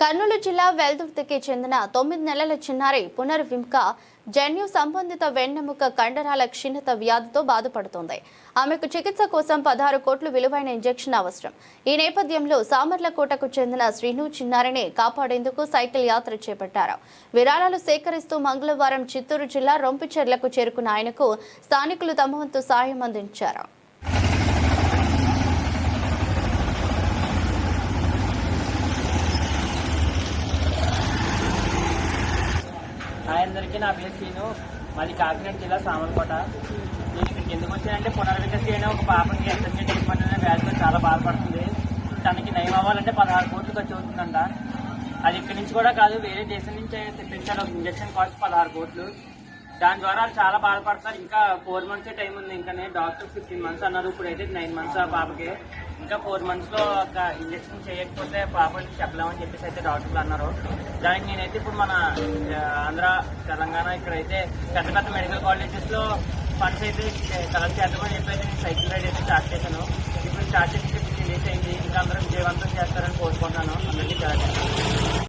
కర్నూలు జిల్లా వెల్దుర్తికి చెందిన తొమ్మిది నెలల చిన్నారి పునర్వింక జన్యు సంబంధిత వెన్నెముక కండరాల క్షీణత వ్యాధితో బాధపడుతోంది. ఆమెకు చికిత్స కోసం పదహారు కోట్లు విలువైన ఇంజెక్షన్ అవసరం. ఈ నేపథ్యంలో సామర్లకోటకు చెందిన శ్రీను చిన్నారిని కాపాడేందుకు సైకిల్ యాత్ర చేపట్టారు. విరాళాలు సేకరిస్తూ మంగళవారం చిత్తూరు జిల్లా రొంపిచెర్లకు చేరుకున్న ఆయనకు స్థానికులు తమ వంతు సాయం అందించారు. హాయ్ అందరికీ నా పేరు సీను. మాది కాకినాడ జిల్లా సామలకోట. నేను ఇక్కడికి ఎందుకు వచ్చానంటే పునర్వికసి అయినా ఒక పాపకి ఎస్ఎస్సీ ట్రీట్మెంట్ అనే చాలా బాధపడుతుంది. తనకి నయం అవ్వాలంటే పదహారు కోట్లు ఖర్చు అవుతుందంట. అది ఇక్కడి నుంచి కూడా కాదు వేరే దేశం నుంచి తెప్పించాలి ఒక ఇంజక్షన్ కాస్ట్ పదహారు కోట్లు. దాని ద్వారా చాలా బాధపడతారు ఇంకా ఫోర్ మంత్స్ టైం ఉంది. ఇంకా డాక్టర్ ఫిఫ్టీన్ మంత్స్ అన్నారు. ఇప్పుడైతే నైన్ మంత్స్ ఆ పాపకి. ఇంకా ఫోర్ మంత్స్లో ఒక ఇంజక్షన్ చేయకపోతే పాపని చెప్పలేమని చెప్పేసి అయితే డాక్టర్లు అన్నారు. దానికి నేనైతే ఇప్పుడు మన ఆంధ్ర తెలంగాణ ఇక్కడైతే పెద్ద పెద్ద మెడికల్ కాలేజెస్లో ఫండ్స్ అయితే కలెక్ట్ చేద్దామని చెప్పేసి నేను సైకిల్ రైడ్ అయితే స్టార్ట్ చేశాను. ఇప్పుడు స్టార్ట్ చేసి ఫిఫ్టీన్ అయింది. ఇంకా అందరూ విజయవంతం చేస్తారని కోరుకుంటున్నాను. అందరికీ